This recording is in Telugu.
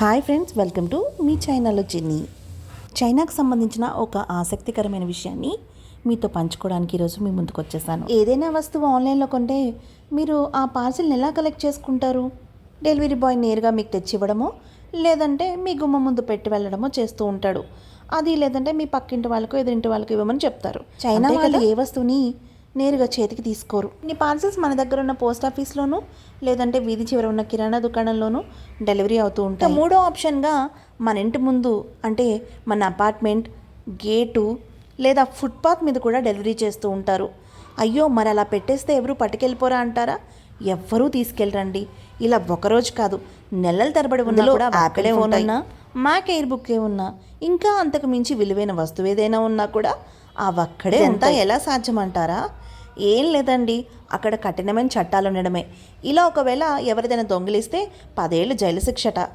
హాయ్ ఫ్రెండ్స్ వెల్కమ్ టు మీ చైనాలో చిన్ని చైనాకు సంబంధించిన ఒక ఆసక్తికరమైన విషయాన్ని మీతో పంచుకోవడానికి ఈరోజు మీ ముందుకు వచ్చేసాను. ఏదైనా వస్తువు ఆన్లైన్లో కొంటే మీరు ఆ పార్సిల్ని ఎలా కలెక్ట్ చేసుకుంటారు? డెలివరీ బాయ్ నేరుగా మీకు తెచ్చి ఇవ్వడమో లేదంటే మీ గుమ్మ ముందు పెట్టి వెళ్ళడమో చేస్తూ ఉంటాడు. అది లేదంటే మీ పక్కింటి వాళ్ళకు ఎదురింటి వాళ్ళకు ఇవ్వమని చెప్తారు. చైనా వాళ్ళు ఏ వస్తువుని నేరుగా చేతికి తీసుకోరు. ఈ పార్సల్స్ మన దగ్గర ఉన్న పోస్ట్ ఆఫీస్లోనూ లేదంటే వీధి చివర ఉన్న కిరాణా దుకాణంలోనూ డెలివరీ అవుతూ ఉంటాయి. మూడో ఆప్షన్గా మన ఇంటి ముందు అంటే మన అపార్ట్మెంట్ గేటు లేదా ఫుట్పాత్ మీద కూడా డెలివరీ చేస్తూ ఉంటారు. అయ్యో మరి అలా పెట్టేస్తే ఎవరు పట్టుకెళ్ళిపోరా అంటారా? ఎవ్వరూ తీసుకెళ్ళరండి. ఇలా ఒకరోజు కాదు నెలల తరబడి ఉన్న కూడా యాపిలే ఉన్నా మ్యాక్ ఎయిర్ బుక్ ఉన్నా ఇంకా అంతకు మించి విలువైన వస్తువు ఏదైనా ఉన్నా కూడా ఆ ఒక్కడే అంతా ఎలా సాధ్యమంటారా? ఏం లేదండి. అక్కడ కఠినమైన చట్టాలు ఉండడమే ఇలా ఒకవేళ ఎవరిదైనా దొంగిలిస్తే పదేళ్ళు జైలు శిక్షట.